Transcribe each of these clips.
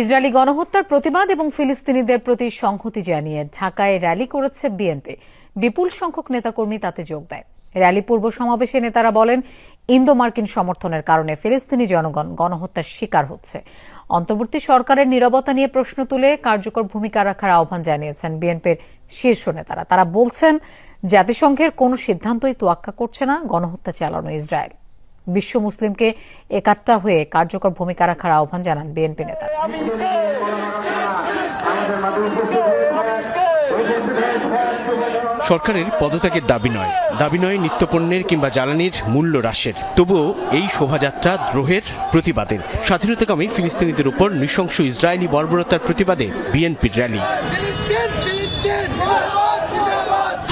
Israeli গণহত্যার প্রতিবাদ এবং ফিলিস্তিনিদের প্রতি সংহতি জানিয়ে ঢাকায় র্যালি করেছে বিএনপি। বিপুল সংখ্যক নেতাকর্মী তাতে যোগ দেয়। র্যালি পূর্ব সমাবেশে নেতারা বলেন ইন্দো মার্কিন সমর্থনের কারণে ফিলিস্তিনি জনগণ গণহত্যার শিকার হচ্ছে। অন্তর্বর্তী সরকারের নীরবতা নিয়ে প্রশ্ন তুলে কার্যকর ভূমিকা রাখার আহ্বান জানিয়েছেন বিএনপির শীর্ষ নেতারা। তারা বলছেন, জাতিসংঘের কোনো সিদ্ধান্তই তোয়াক্কা করছে না গণহত্যা চালানো ইসরায়েল। বিশ্ব মুসলিমকে একাত্তা হয়ে কার্যকর ভূমিকা রাখার আহ্বান জানান বিএনপি নেতা। সরকারের পদত্যাগের দাবি নয়। দাবি নয় নিত্যপণ্যের কিংবা জ্বালানির মূল্য হ্রাসের। তবুও এই শোভাযাত্রা দ্রোহের প্রতিবাদের স্বাধীনতাকামী ফিলিস্তিনিদের উপর নৃশংস ইসরায়েলি বর্বরতার প্রতিবাদে বিএনপির র্যালি।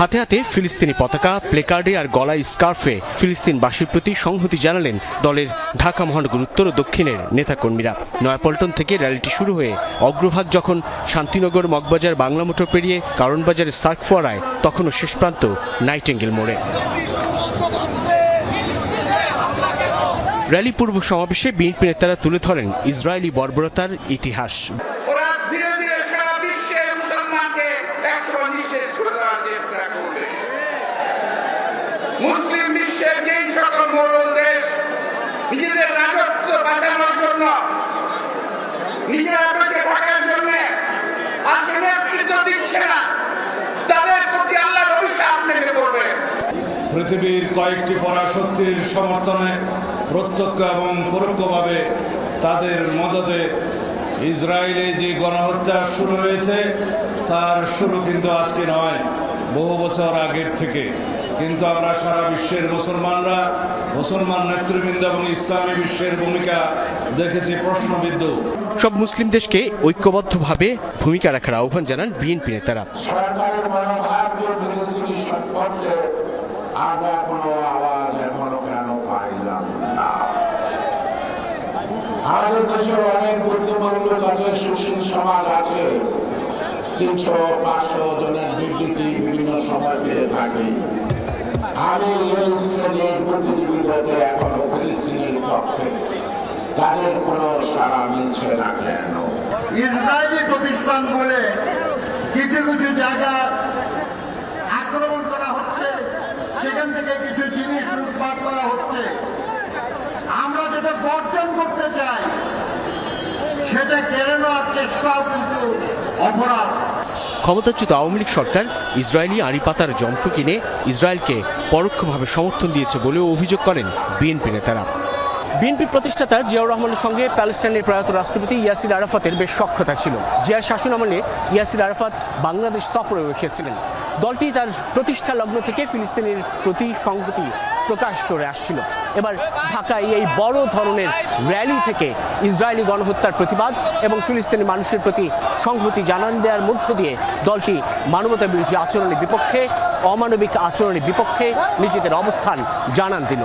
হাতে হাতে ফিলিস্তিনি পতাকা, প্লেকার্ডে আর গলায় স্কার্ফে ফিলিস্তিনবাসীর প্রতি সংহতি জানালেন দলের ঢাকা মহানগর উত্তর ও দক্ষিণের নেতাকর্মীরা। নয়াপল্টন থেকে র্যালিটি শুরু হয়ে অগ্রভাগ যখন শান্তিনগর মগবাজার বাংলা মোটর পেরিয়ে কারণবাজারের সার্ক ফোয়ারায়, তখনও শেষ প্রান্ত নাইটেঙ্গেল মোড়ে। র্যালি পূর্ব সমাবেশে বিএনপি নেতারা তুলে ধরেন ইসরায়েলি বর্বরতার ইতিহাস। দেওয়ার চেষ্টা করবে মুসলিম বিশ্বের যেই সকল দেশ, নিজেদের রাজত্ব বাঁচানোর জন্য, নিজেরা বেঁচে থাকার জন্য আজকে নেতৃত্ব দিচ্ছে না, তাদের প্রতি আল্লাহর অভিশাপ নেমে পড়বে। পৃথিবীর কয়েকটি পরাশক্তির সমর্থনে প্রত্যক্ষ এবং পরোক্ষভাবে তাদের মদতে ইসরায়েলে যে গণহত্যা শুরু হয়েছে তার শুরু কিন্তু আজকে নয় বহু বছর আগের থেকে। কিন্তু আমরা সারা বিশ্বের মুসলমানরা মুসলমান নেতৃবৃন্দ এবং ইসলামী বিশ্বের ভূমিকা দেখেছি প্রশ্নবিদ্ধ। সব মুসলিম দেশকে ঐক্যবদ্ধভাবে ভূমিকা রাখার আহ্বান জানান বিএনপি নেতারা। সরকারের ফিলিস্তিনি সম্পর্কে আমরা কোনো আওয়াজ এখনও কেন পাইলাম না আমাদের দেশে অনেক বুদ্ধিমান লোক আছে, সুশীল সমাজ আছে। তিনশো পাঁচশো জনের বিবৃতি বিভিন্ন সময় পেয়ে থাকি। আমি এই শ্রেণির বুদ্ধিজীবীদেরকে এখনও ফিলিস্তিনের পক্ষে। তাদের কোনো সাড়া মিলছে না কেন? ইসরায়েলি প্রতিষ্ঠান বলে কিছু কিছু জায়গা আক্রমণ করা হচ্ছে। সেখান থেকে কিছু জিনিস লুটপাট করা সেটা কেড়ে নেওয়ার চেষ্টাও কিন্তু অপরাধ। ক্ষমতাচ্যুত আওয়ামী লীগ সরকার ইসরায়েলি আড়ি পাতার যন্ত্র কিনে ইসরায়েলকে পরোক্ষভাবে সমর্থন দিয়েছে বলেও অভিযোগ করেন বিএনপি নেতারা। বিএনপি প্রতিষ্ঠাতা জিয়াউর রহমানের সঙ্গে প্যালেস্টাইনের প্রয়াত রাষ্ট্রপতি ইয়াসির আরাফাতের বেশ সক্ষতা ছিল। জিয়ার শাসন আমলে ইয়াসির আরাফাত বাংলাদেশ সফরে এসেছিলেন। দলটি তার প্রতিষ্ঠা লগ্ন থেকে ফিলিস্তিনের প্রতি সংহতি প্রকাশ করে আসছিল। এবার ঢাকায় এই বড় ধরনের র্যালি থেকে ইসরায়েলি গণহত্যার প্রতিবাদ এবং ফিলিস্তিনি মানুষের প্রতি সংহতি জানান দেওয়ার মধ্য দিয়ে দলটি মানবতা বিরোধী আচরণের বিপক্ষে, অমানবিক আচরণের বিপক্ষে নিজেদের অবস্থান জানান দিল।